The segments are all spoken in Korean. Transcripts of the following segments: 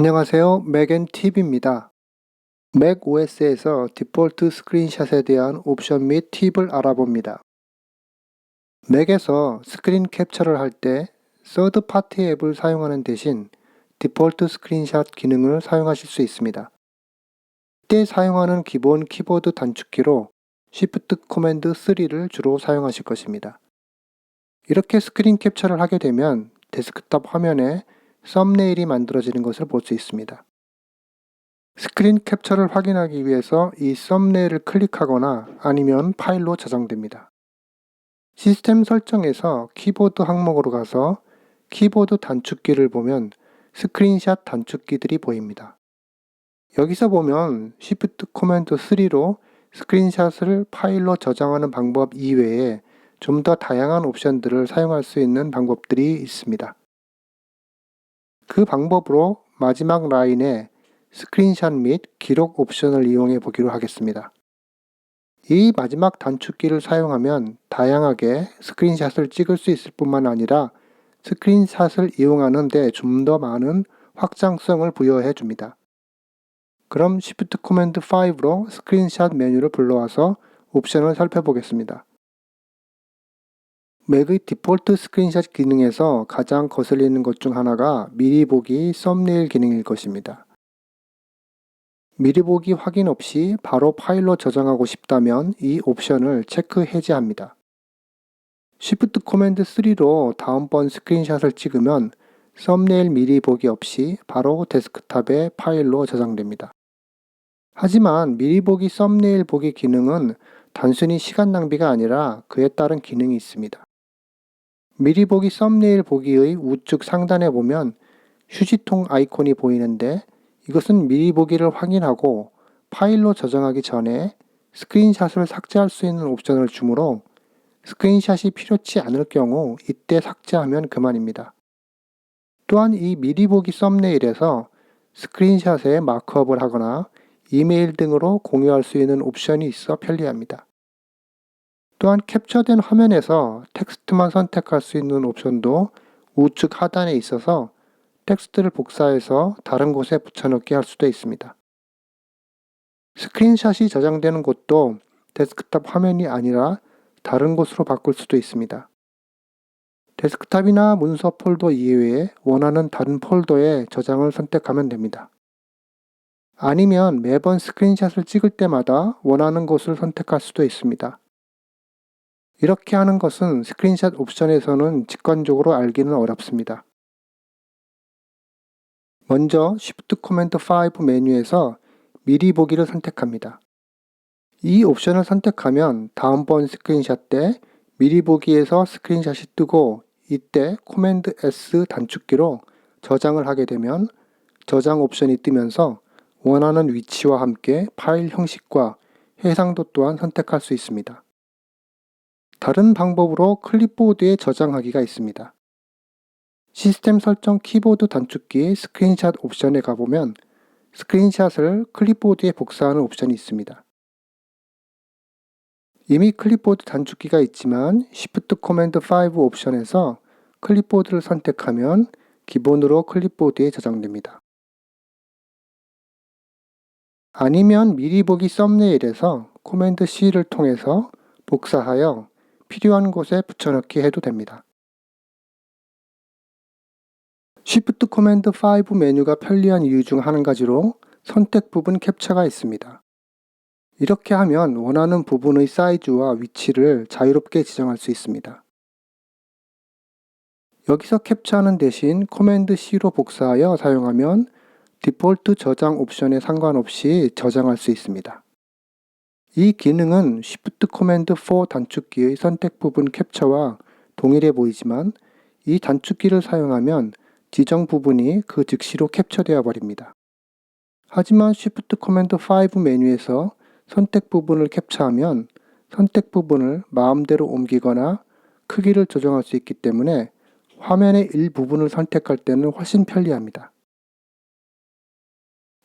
안녕하세요. 맥앤팁입니다. 맥 OS에서 디폴트 스크린샷에 대한 옵션 및 팁을 알아봅니다. 맥에서 스크린 캡처를 할 때 서드 파티 앱을 사용하는 대신 디폴트 스크린샷 기능을 사용하실 수 있습니다. 이때 사용하는 기본 키보드 단축키로 Shift Command 3를 주로 사용하실 것입니다. 이렇게 스크린 캡처를 하게 되면 데스크탑 화면에 썸네일이 만들어지는 것을 볼 수 있습니다. 스크린 캡처를 확인하기 위해서 이 썸네일을 클릭하거나 아니면 파일로 저장됩니다. 시스템 설정에서 키보드 항목으로 가서 키보드 단축키를 보면 스크린샷 단축키들이 보입니다. 여기서 보면 Shift Command 3로 스크린샷을 파일로 저장하는 방법 이외에 좀 더 다양한 옵션들을 사용할 수 있는 방법들이 있습니다. 그 방법으로 마지막 라인에 스크린샷 및 기록 옵션을 이용해 보기로 하겠습니다. 이 마지막 단축키를 사용하면 다양하게 스크린샷을 찍을 수 있을 뿐만 아니라 스크린샷을 이용하는 데 좀 더 많은 확장성을 부여해 줍니다. 그럼 Shift Command 5로 스크린샷 메뉴를 불러와서 옵션을 살펴보겠습니다. 맥의 디폴트 스크린샷 기능에서 가장 거슬리는 것 중 하나가 미리 보기 썸네일 기능일 것입니다. 미리 보기 확인 없이 바로 파일로 저장하고 싶다면 이 옵션을 체크 해제합니다. Shift Command 3로 다음번 스크린샷을 찍으면 썸네일 미리 보기 없이 바로 데스크탑에 파일로 저장됩니다. 하지만 미리 보기 썸네일 보기 기능은 단순히 시간 낭비가 아니라 그에 따른 기능이 있습니다. 미리 보기 썸네일 보기의 우측 상단에 보면 휴지통 아이콘이 보이는데 이것은 미리 보기를 확인하고 파일로 저장하기 전에 스크린샷을 삭제할 수 있는 옵션을 주므로 스크린샷이 필요치 않을 경우 이때 삭제하면 그만입니다. 또한 이 미리 보기 썸네일에서 스크린샷에 마크업을 하거나 이메일 등으로 공유할 수 있는 옵션이 있어 편리합니다. 또한 캡처된 화면에서 텍스트만 선택할 수 있는 옵션도 우측 하단에 있어서 텍스트를 복사해서 다른 곳에 붙여넣기 할 수도 있습니다. 스크린샷이 저장되는 곳도 데스크탑 화면이 아니라 다른 곳으로 바꿀 수도 있습니다. 데스크탑이나 문서 폴더 이외에 원하는 다른 폴더에 저장을 선택하면 됩니다. 아니면 매번 스크린샷을 찍을 때마다 원하는 곳을 선택할 수도 있습니다. 이렇게 하는 것은 스크린샷 옵션에서는 직관적으로 알기는 어렵습니다. 먼저 Shift Command 5 메뉴에서 미리 보기를 선택합니다. 이 옵션을 선택하면 다음번 스크린샷 때 미리 보기에서 스크린샷이 뜨고 이때 Command S 단축키로 저장을 하게 되면 저장 옵션이 뜨면서 원하는 위치와 함께 파일 형식과 해상도 또한 선택할 수 있습니다. 다른 방법으로 클립보드에 저장하기가 있습니다. 시스템 설정 키보드 단축키 스크린샷 옵션에 가보면 스크린샷을 클립보드에 복사하는 옵션이 있습니다. 이미 클립보드 단축키가 있지만 Shift Command 5 옵션에서 클립보드를 선택하면 기본으로 클립보드에 저장됩니다. 아니면 미리 보기 썸네일에서 코맨드 C를 통해서 복사하여 필요한 곳에 붙여넣기 해도 됩니다. Shift Command 5 메뉴가 편리한 이유 중 한 가지로 선택 부분 캡처가 있습니다. 이렇게 하면 원하는 부분의 사이즈와 위치를 자유롭게 지정할 수 있습니다. 여기서 캡처하는 대신 Command C로 복사하여 사용하면 디폴트 저장 옵션에 상관없이 저장할 수 있습니다. 이 기능은 Shift Command 4 단축키의 선택 부분 캡처와 동일해 보이지만 이 단축키를 사용하면 지정 부분이 그 즉시로 캡처되어 버립니다. 하지만 Shift Command 5 메뉴에서 선택 부분을 캡처하면 선택 부분을 마음대로 옮기거나 크기를 조정할 수 있기 때문에 화면의 일부분을 선택할 때는 훨씬 편리합니다.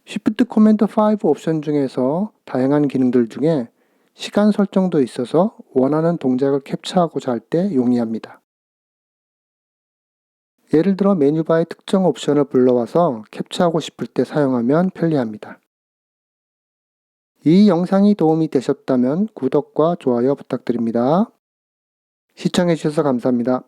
Shift Command 5 옵션 중에서 다양한 기능들 중에 시간 설정도 있어서 원하는 동작을 캡처하고자 할 때 용이합니다. 예를 들어 메뉴바의 특정 옵션을 불러와서 캡처하고 싶을 때 사용하면 편리합니다. 이 영상이 도움이 되셨다면 구독과 좋아요 부탁드립니다. 시청해주셔서 감사합니다.